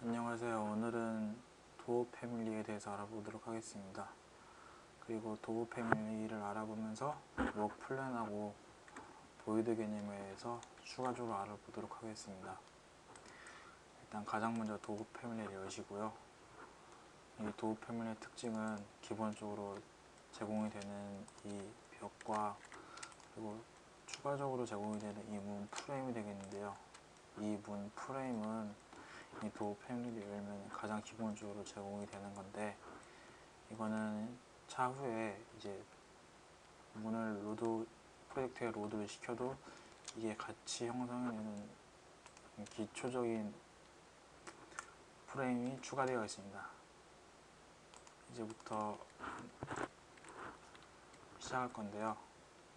안녕하세요. 오늘은 도어 패밀리에 대해서 알아보도록 하겠습니다. 그리고 도어 패밀리를 알아보면서 워크 플랜하고 보이드 개념에 대해서 추가적으로 알아보도록 하겠습니다. 일단 가장 먼저 도어 패밀리를 여시고요. 이 도어 패밀리의 특징은 기본적으로 제공이 되는 이 벽과 그리고 추가적으로 제공이 되는 이 문 프레임이 되겠는데요. 이 문 프레임은 이 도어 패밀리를 열면 가장 기본적으로 제공이 되는 건데 이거는 차후에 이제 문을 로드 프로젝트에 로드를 시켜도 이게 같이 형성해내는 기초적인 프레임이 추가되어 있습니다. 이제부터 시작할 건데요.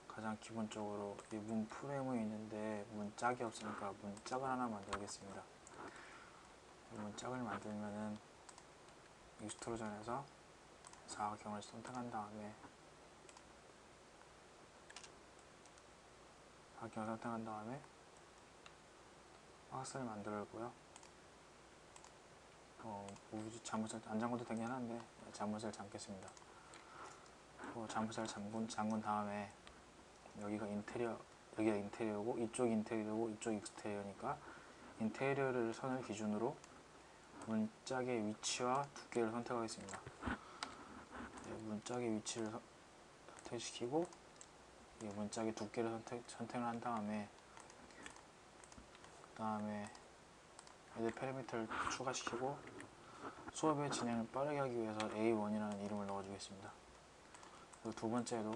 가장 기본적으로 이 문 프레임이 있는데 문 짝이 없으니까 문 짝을 하나 만들겠습니다. 문 짝을 만들면은 익스트루전에서 사각형을 선택한 다음에 사각형을 선택한 다음에 박스를 만들고요. 어, 우주 잠옷을 안 잠궈도 되긴 하는데 잠옷을 잠겠습니다. 어, 잠옷을 잠근, 잠근 다음에 여기가 인테리어 여기가 인테리어고 이쪽 인테리어고 이쪽 익스테리어니까 인테리어를 선을 기준으로 문짝의 위치와 두께를 선택하겠습니다. 네, 문짝의 위치를 선- 선택시키고 이 문짝의 두께를 선택, 선택을 한 다음에 그 다음에 애들 페리미터를 추가시키고 수업의 진행을 빠르게 하기 위해서 A1이라는 이름을 넣어주겠습니다. 그리고 두 번째에도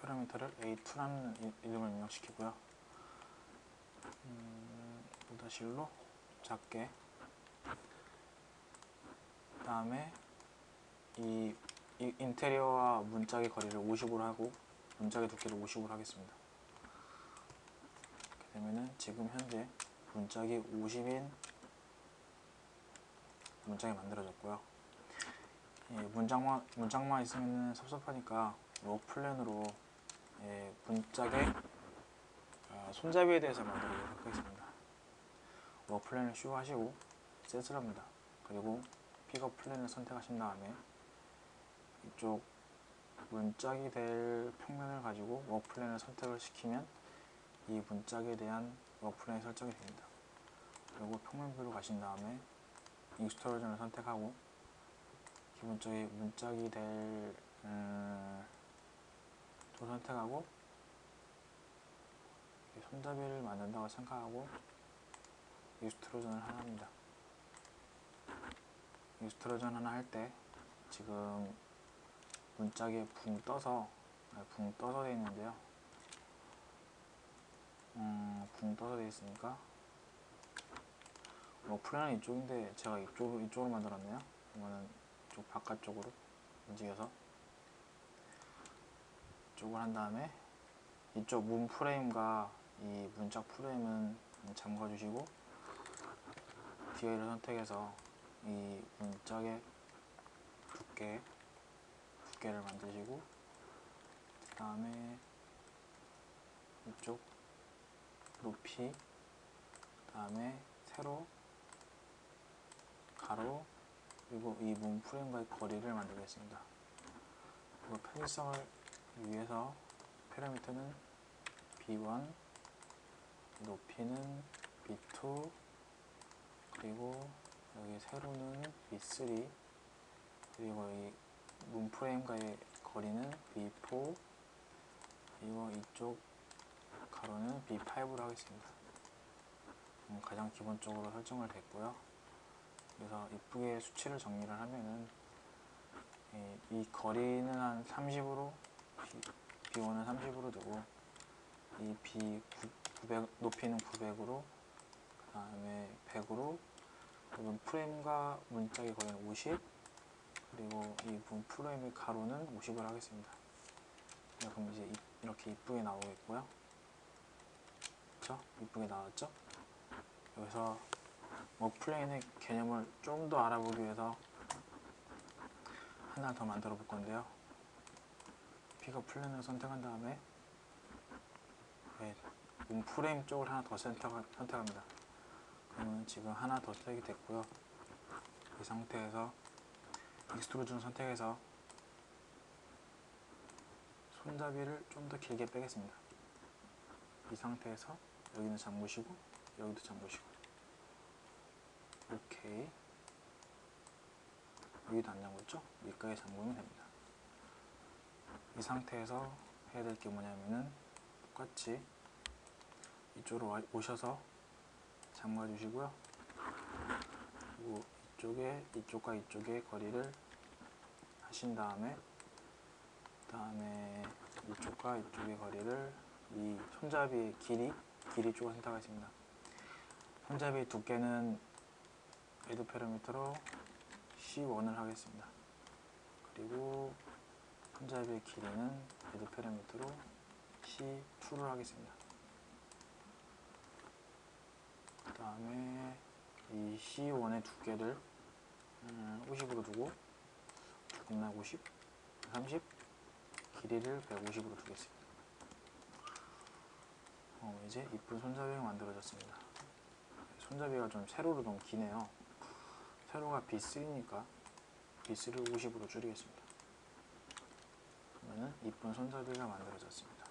파라미터를 A2라는 이름을 입력시키고요. 음, 오다실로 작게 그 다음에 이, 이 인테리어와 문짝의 거리를 50으로 하고 문짝의 두께를 50으로 하겠습니다. 이렇게 되면은 지금 현재 문짝이 50인 문짝이 만들어졌고요. 예, 문짝만 문짝만 있으면 섭섭하니까 워크 플랜으로 예, 문짝의 아, 손잡이에 대해서 만들도록 하겠습니다. 워크 플랜을 슈하시고 셋을 합니다. 그리고 픽업 플랜을 선택하신 다음에 이쪽 문짝이 될 평면을 가지고 워크 플랜을 선택을 시키면 이 문짝에 대한 워크 플랜이 설정이 됩니다. 그리고 평면뷰로 가신 다음에 익스트루전을 선택하고 기본적인 문짝이 될 음, 또 선택하고 손잡이를 만든다고 생각하고 익스트루전을 하나 합니다. 익스트루전 하나 할 때 지금 문짝에 붕 떠서 아, 붕 떠서 되어 있는데요. 음, 붕 떠서 되어 있으니까 뭐 플랜은 이쪽인데 제가 이쪽으로 이쪽으로 만들었네요. 이거는 이쪽 바깥쪽으로 움직여서 이쪽을 한 다음에 이쪽 문 프레임과 이 문짝 프레임은 잠궈 주시고 뒤에를 선택해서 이 문짝의 두께 두께를 만드시고 그 다음에 이쪽 높이 그 다음에 세로 가로 그리고 이 문 프레임과의 거리를 만들겠습니다. 그리고 편의성을 위해서 파라미터는 B1 높이는 B2 그리고 여기 세로는 B3 그리고 이 문 프레임과의 거리는 B4 그리고 이쪽 가로는 B5로 하겠습니다. 음, 가장 기본적으로 설정을 됐고요. 그래서 이쁘게 수치를 정리를 하면은 이, 이 거리는 한 30으로 B, B1은 30으로 두고 이 B 900 높이는 900으로 그 다음에 100으로 그리고 프레임과 문짝의 거리는 50 그리고 이문 프레임의 가로는 50을 하겠습니다. 네, 그럼 이제 이- 이렇게 이쁘게 나오겠고요. 그쵸? 이쁘게 나왔죠? 여기서 뭐 플레인의 개념을 좀 더 알아보기 위해서 하나 더 만들어 볼 건데요. 픽업 플랜을 선택한 다음에 네, 문 프레임 쪽을 하나 더 선택, 선택합니다. 그러면 지금 하나 더 색이 됐고요. 이 상태에서 익스트루전 선택해서 손잡이를 좀 더 길게 빼겠습니다. 이 상태에서 여기는 잠그시고 여기도 잠그시고 오케이 여기도 안 잠궜죠? 밑가에 잠그면 됩니다. 이 상태에서 해야 될 게 뭐냐면은 똑같이 이쪽으로 와- 오셔서 잠가 주시고요. 그리고 이쪽에 이쪽과 이쪽의 거리를 하신 다음에 그다음에 이쪽과 이쪽의 거리를 이 손잡이의 길이 길이 쪽을 선택하겠습니다. 손잡이 두께는 레드 페로미터로 C1을 하겠습니다. 그리고 손잡이의 길이는 레드 페로미터로 C2를 하겠습니다. 그 다음에 이 C1의 두께를 음, 50으로 두고 두껍나 50, 30, 길이를 150으로 두겠습니다. 어, 이제 이쁜 손잡이가 만들어졌습니다. 손잡이가 좀 세로로 너무 기네요. 세로가 B3니까 B3를 50으로 줄이겠습니다. 그러면은 이쁜 손잡이가 만들어졌습니다.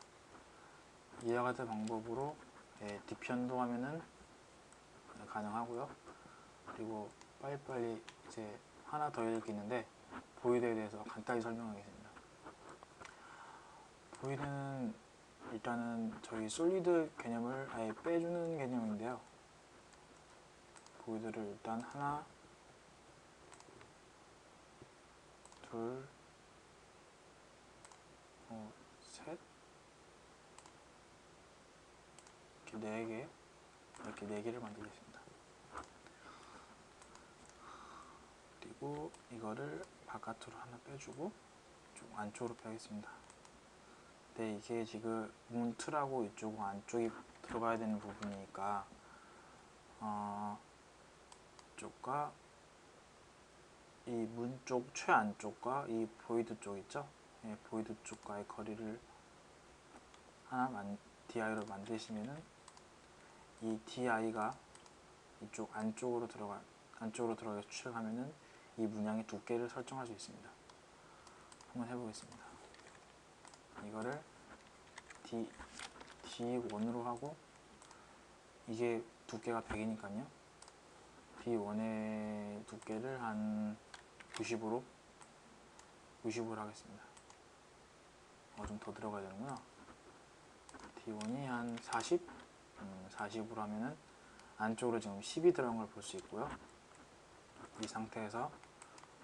이와 같은 방법으로 예, 뒷편도 하면은 가능하고요. 그리고 빨리빨리 이제 하나 더게 있는데 보이드에 대해서 간단히 설명하겠습니다. 보이드는 일단은 저희 솔리드 개념을 아예 빼주는 개념인데요. 보이드를 일단 하나, 둘, 어, 셋, 이렇게 네 개, 이렇게 네 개를 만들겠습니다. 그리고 이거를 바깥으로 하나 빼주고 좀 안쪽으로 빼겠습니다. 네, 이게 지금 문틀하고 이쪽 안쪽이 들어가야 되는 부분이니까 어, 쪽과 이 문 쪽 최안쪽과 이 보이드 쪽 있죠? 예, 보이드 쪽과의 거리를 하나 만, DI로 만드시면은 이 DI가 이쪽 안쪽으로 들어가 안쪽으로 들어가서 추측하면은 이 문양의 두께를 설정할 수 있습니다. 한번 해보겠습니다. 이거를 D, D1으로 하고 이게 두께가 100이니까요. D1의 두께를 한 90으로 90으로 하겠습니다. 어, 좀 더 들어가야 되는구나. D1이 한 40? 음, 40으로 하면은 안쪽으로 지금 10이 들어간 걸 볼 수 있고요. 이 상태에서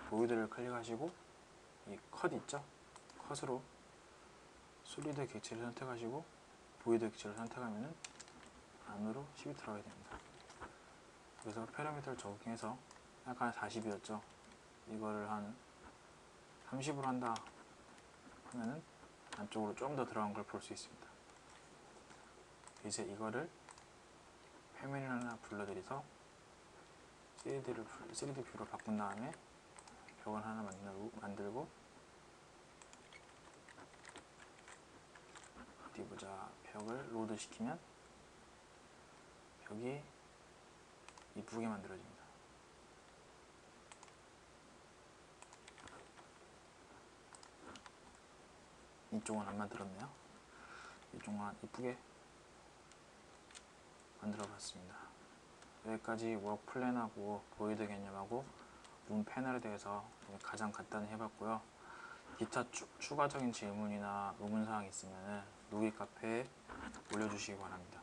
보이드를 클릭하시고 이 컷 있죠? 컷으로 솔리드 객체를 선택하시고 보이드 객체를 선택하면은 안으로 10이 들어가야 됩니다. 그래서 패러미터를 적용해서 약간 40이었죠. 이거를 한 30으로 한다 하면은 안쪽으로 좀 더 들어간 걸 볼 수 있습니다. 이제 이거를 화면을 하나 불러들여서 3D를 3D 뷰로 바꾼 다음에 벽을 하나 만들고, 만들고 어디 보자 벽을 로드 시키면 벽이 이쁘게 만들어집니다. 이쪽은 안 만들었네요. 이쪽은 이쁘게 만들어 봤습니다. 여기까지 워크 플랜하고 보이드 개념하고 문 패널에 대해서 가장 간단히 해봤고요. 기타 추, 추가적인 질문이나 의문사항 있으면 누기 카페에 올려주시기 바랍니다.